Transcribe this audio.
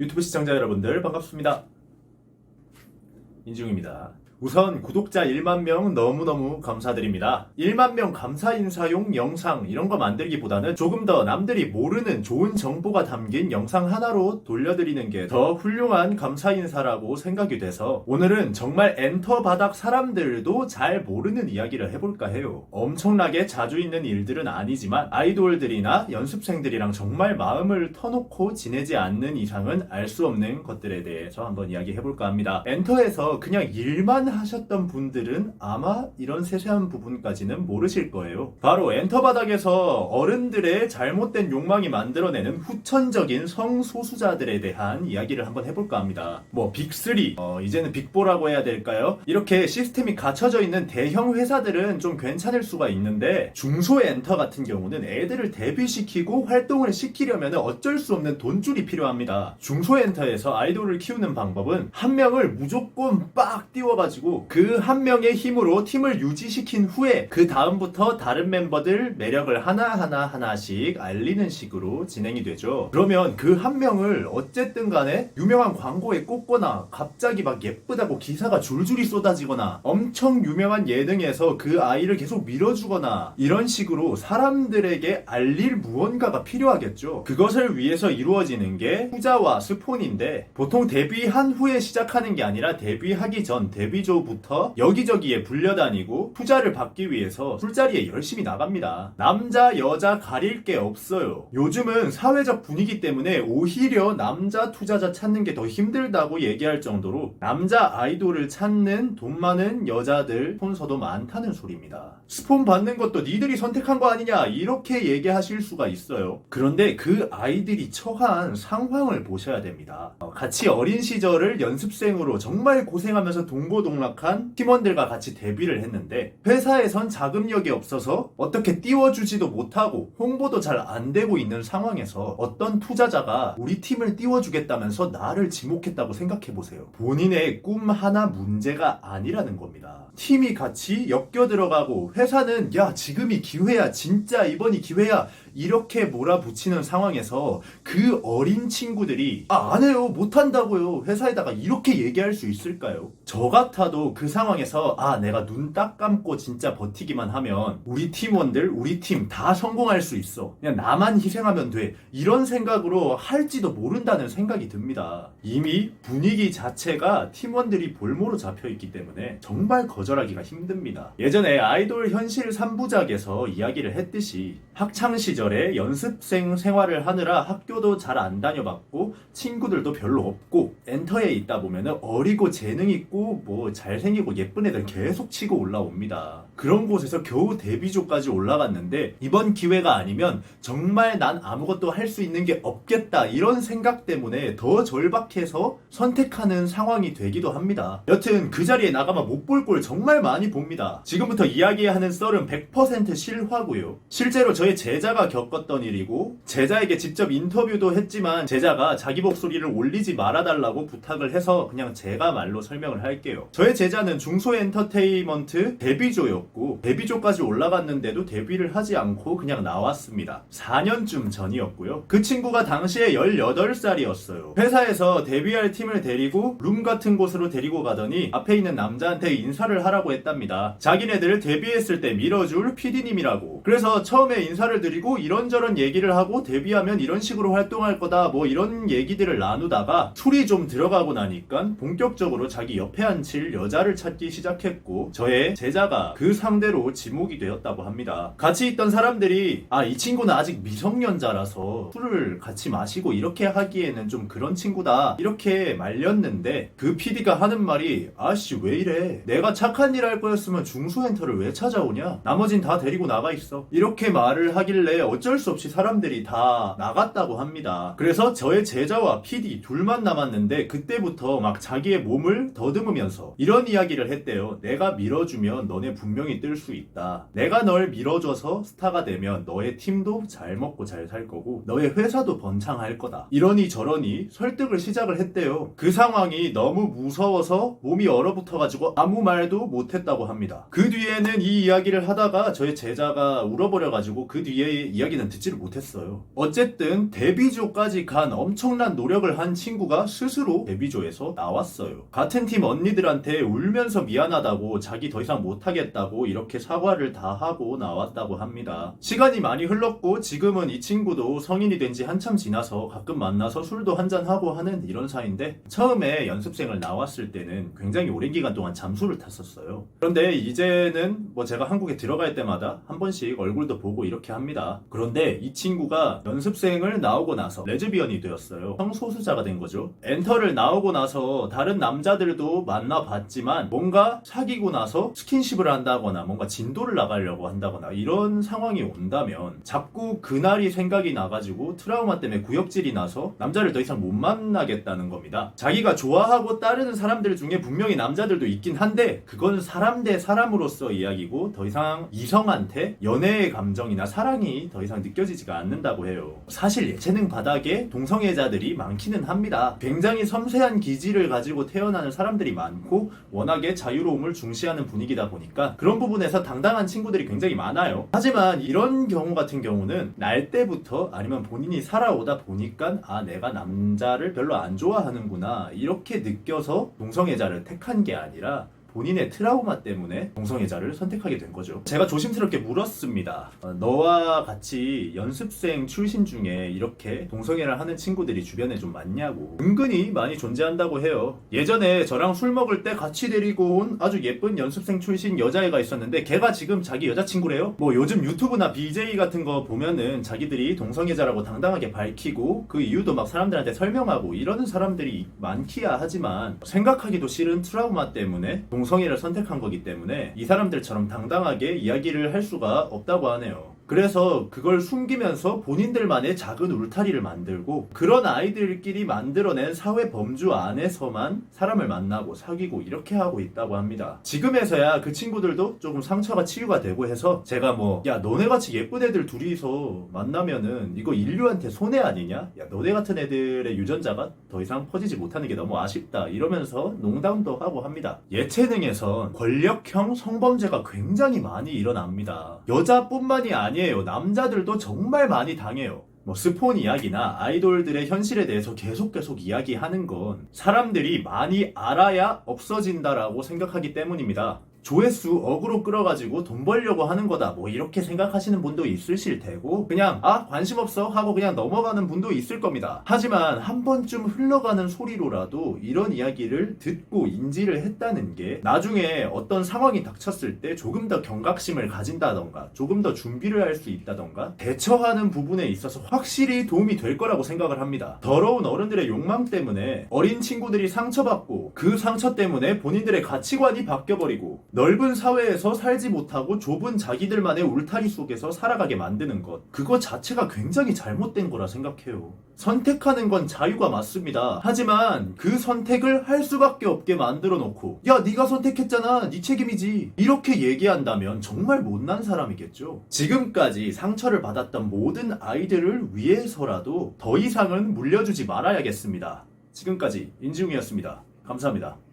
유튜브 시청자 여러분들 반갑습니다. 인중입니다. 우선 구독자 1만 명 너무너무 감사드립니다. 1만 명 감사 인사용 영상 이런 거 만들기보다는 조금 더 남들이 모르는 좋은 정보가 담긴 영상 하나로 돌려드리는 게 더 훌륭한 감사 인사라고 생각이 돼서 오늘은 정말 엔터 바닥 사람들도 잘 모르는 이야기를 해볼까 해요. 엄청나게 자주 있는 일들은 아니지만 아이돌들이나 연습생들이랑 정말 마음을 터놓고 지내지 않는 이상은 알 수 없는 것들에 대해서 한번 이야기해볼까 합니다. 엔터에서 그냥 일만 하셨던 분들은 아마 이런 세세한 부분까지는 모르실 거예요. 바로 엔터 바닥에서 어른들의 잘못된 욕망이 만들어내는 후천적인 성소수자들에 대한 이야기를 한번 해볼까 합니다. 뭐 빅3, 어, 이제는 빅4라고 해야 될까요? 이렇게 시스템이 갖춰져 있는 대형 회사들은 좀 괜찮을 수가 있는데 중소 엔터 같은 경우는 애들을 데뷔시키고 활동을 시키려면 어쩔 수 없는 돈줄이 필요합니다. 중소 엔터에서 아이돌을 키우는 방법은 한 명을 무조건 빡 띄워가지고 그 한 명의 힘으로 팀을 유지시킨 후에 그 다음부터 다른 멤버들 매력을 하나하나 하나씩 알리는 식으로 진행이 되죠. 그러면 그 한 명을 어쨌든 간에 유명한 광고에 꽂거나 갑자기 막 예쁘다고 기사가 줄줄이 쏟아지거나 엄청 유명한 예능에서 그 아이를 계속 밀어주거나 이런 식으로 사람들에게 알릴 무언가가 필요하겠죠. 그것을 위해서 이루어지는 게 투자와 스폰인데 보통 데뷔한 후에 시작하는 게 아니라 데뷔하기 전 데뷔 조부터 여기저기에 불려다니고 투자를 받기 위해서 술자리에 열심히 나갑니다. 남자 여자 가릴 게 없어요. 요즘은 사회적 분위기 때문에 오히려 남자 투자자 찾는 게 더 힘들다고 얘기할 정도로 남자 아이돌을 찾는 돈 많은 여자들 스폰서도 많다는 소리입니다. 스폰 받는 것도 니들이 선택한 거 아니냐 이렇게 얘기하실 수가 있어요. 그런데 그 아이들이 처한 상황을 보셔야 됩니다. 어, 같이 어린 시절을 연습생으로 정말 고생하면서 동고동 락한 팀원들과 같이 데뷔를 했는데 회사에선 자금력이 없어서 어떻게 띄워주지도 못하고 홍보도 잘 안 되고 있는 상황에서 어떤 투자자가 우리 팀을 띄워주겠다면서 나를 지목했다고 생각해 보세요. 본인의 꿈 하나 문제가 아니라는 겁니다. 팀이 같이 엮여 들어가고 회사는 야 지금이 기회야 진짜 이번이 기회야 이렇게 몰아붙이는 상황에서 그 어린 친구들이 아 안 해요. 못 한다고요. 회사에다가 이렇게 얘기할 수 있을까요? 저 같아도 그 상황에서 아 내가 눈 딱 감고 진짜 버티기만 하면 우리 팀원들 우리 팀 다 성공할 수 있어. 그냥 나만 희생하면 돼. 이런 생각으로 할지도 모른다는 생각이 듭니다. 이미 분위기 자체가 팀원들이 볼모로 잡혀 있기 때문에 정말 거절하기가 힘듭니다. 예전에 아이돌 현실 3부작에서 이야기를 했듯이 학창 시절에 연습생 생활을 하느라 학교도 잘 안 다녀봤고 친구들도 별로 없고 엔터에 있다 보면은 어리고 재능 있고 뭐 잘생기고 예쁜 애들 계속 치고 올라옵니다. 그런 곳에서 겨우 데뷔조까지 올라갔는데 이번 기회가 아니면 정말 난 아무것도 할 수 있는 게 없겠다 이런 생각 때문에 더 절박해서 선택하는 상황이 되기도 합니다. 여튼 그 자리에 나가면 못 볼 꼴 정말 많이 봅니다. 지금부터 이야기하는 썰은 100% 실화고요. 실제로 저의 제자가 겪었던 일이고 제자에게 직접 인터뷰도 했지만 제자가 자기 목소리를 올리지 말아달라고 부탁을 해서 그냥 제가 말로 설명을 할게요. 저의 제자는 중소 엔터테인먼트 데뷔조였고 데뷔조까지 올라갔는데도 데뷔를 하지 않고 그냥 나왔습니다. 4년쯤 전이었고요. 그 친구가 당시에 18살이었어요. 회사에서 데뷔할 팀을 데리고 룸 같은 곳으로 데리고 가더니 앞에 있는 남자한테 인사를 하라고 했답니다. 자기네들 데뷔했을 때 밀어줄 PD님이라고. 그래서 처음에 인사를 드리고 이런저런 얘기를 하고 데뷔하면 이런 식으로 활동할 거다. 뭐 이런 얘기들을 나누다가 술이 좀 들어가고 나니까 본격적으로 자기 옆에 앉힐 여자를 찾기 시작했고 저의 제자가 그 상대로 지목이 되었다고 합니다. 같이 있던 사람들이 아 이 친구는 아직 미성년자라서 술을 같이 마시고 이렇게 하기에는 좀 그런 친구다. 이렇게 말렸는데 그 PD가 하는 말이 아씨 왜 이래? 내가 착한 일 할 거였으면 중소 엔터를 왜 찾아오냐? 나머진 다 데리고 나가 있어. 이렇게 말을 하길래 어쩔 수 없이 사람들이 다 나갔다고 합니다. 그래서 저의 제자와 PD 둘만 남았는데 그때부터 막 자기의 몸을 더듬으면서 이런 이야기를 했대요. 내가 밀어주면 너네 분명히 뜰 수 있다. 내가 널 밀어줘서 스타가 되면 너의 팀도 잘 먹고 잘 살 거고 너의 회사도 번창할 거다. 이러니 저러니 설득을 시작을 했대요. 그 상황이 너무 무서워서 몸이 얼어붙어가지고 아무 말도 못했다고 합니다. 그 뒤에는 이 이야기를 하다가 저의 제자가 울어버려가지고 그 뒤에 이야기는 듣지를 못했어요. 어쨌든 데뷔조까지 간 엄청난 노력을 한 친구가 스스로 데뷔조에서 나왔어요. 같은 팀 언니들한테 울면서 미안하다고 자기 더 이상 못하겠다고 이렇게 사과를 다 하고 나왔다고 합니다. 시간이 많이 흘렀고 지금은 이 친구도 성인이 된 지 한참 지나서 가끔 만나서 술도 한잔하고 하는 이런 사이인데 처음에 연습생을 나왔을 때는 굉장히 오랜 기간 동안 잠수를 탔었어요. 그런데 이제는 뭐 제가 한국에 들어갈 때마다 한 번씩 얼굴도 보고 이렇게 합니다. 그런데 이 친구가 연습생을 나오고 나서 레즈비언이 되었어요. 성소수자가 된 거죠. 엔터를 나오고 나서 다른 남자들도 만나봤지만 뭔가 사귀고 나서 스킨십을 한다거나 뭔가 진도를 나가려고 한다거나 이런 상황이 온다면 자꾸 그날이 생각이 나가지고 트라우마 때문에 구역질이 나서 남자를 더 이상 못 만나겠다는 겁니다. 자기가 좋아하고 따르는 사람들 중에 분명히 남자들도 있긴 한데 그건 사람 대 사람으로서 이야기고 더 이상 이성한테 연애의 감정이나 사랑이 더 이상 느껴지지가 않는다고 해요. 사실 예체능 바닥에 동성애자들이 많기는 합니다. 굉장히 섬세한 기질을 가지고 태어나는 사람들이 많고 워낙에 자유로움을 중시하는 분위기다 보니까 그런 부분에서 당당한 친구들이 굉장히 많아요. 하지만 이런 경우 같은 경우는 날 때부터 아니면 본인이 살아오다 보니까 아 내가 남자를 별로 안 좋아하는구나 이렇게 느껴서 동성애자를 택한 게 아니라 본인의 트라우마 때문에 동성애자를 선택하게 된 거죠. 제가 조심스럽게 물었습니다. 어, 너와 같이 연습생 출신 중에 이렇게 동성애를 하는 친구들이 주변에 좀 많냐고. 은근히 많이 존재한다고 해요. 예전에 저랑 술 먹을 때 같이 데리고 온 아주 예쁜 연습생 출신 여자애가 있었는데 걔가 지금 자기 여자친구래요. 뭐 요즘 유튜브나 BJ 같은 거 보면은 자기들이 동성애자라고 당당하게 밝히고 그 이유도 막 사람들한테 설명하고 이러는 사람들이 많기야 하지만 생각하기도 싫은 트라우마 때문에 동 성애를 선택한 거기 때문에 이 사람들처럼 당당하게 이야기를 할 수가 없다고 하네요. 그래서 그걸 숨기면서 본인들만의 작은 울타리를 만들고 그런 아이들끼리 만들어낸 사회 범주 안에서만 사람을 만나고 사귀고 이렇게 하고 있다고 합니다. 지금에서야 그 친구들도 조금 상처가 치유가 되고 해서 제가 뭐 야 너네 같이 예쁜 애들 둘이서 만나면은 이거 인류한테 손해 아니냐? 야 너네 같은 애들의 유전자가 더 이상 퍼지지 못하는 게 너무 아쉽다 이러면서 농담도 하고 합니다. 예체능에선 권력형 성범죄가 굉장히 많이 일어납니다. 여자뿐만이 아니에요. 남자들도 정말 많이 당해요. 뭐 스폰 이야기나 아이돌들의 현실에 대해서 계속 계속 이야기하는 건 사람들이 많이 알아야 없어진다라고 생각하기 때문입니다. 조회수 억으로 끌어가지고 돈 벌려고 하는 거다. 뭐 이렇게 생각하시는 분도 있으실 테고 그냥 아 관심 없어 하고 그냥 넘어가는 분도 있을 겁니다. 하지만 한 번쯤 흘러가는 소리로라도 이런 이야기를 듣고 인지를 했다는 게 나중에 어떤 상황이 닥쳤을 때 조금 더 경각심을 가진다던가 조금 더 준비를 할 수 있다던가 대처하는 부분에 있어서 확실히 도움이 될 거라고 생각을 합니다. 더러운 어른들의 욕망 때문에 어린 친구들이 상처받고 그 상처 때문에 본인들의 가치관이 바뀌어버리고 넓은 사회에서 살지 못하고 좁은 자기들만의 울타리 속에서 살아가게 만드는 것. 그거 자체가 굉장히 잘못된 거라 생각해요. 선택하는 건 자유가 맞습니다. 하지만 그 선택을 할 수밖에 없게 만들어 놓고 야 네가 선택했잖아 네 책임이지 이렇게 얘기한다면 정말 못난 사람이겠죠. 지금까지 상처를 받았던 모든 아이들을 위해서라도 더 이상은 물려주지 말아야겠습니다. 지금까지 인지웅이었습니다. 감사합니다.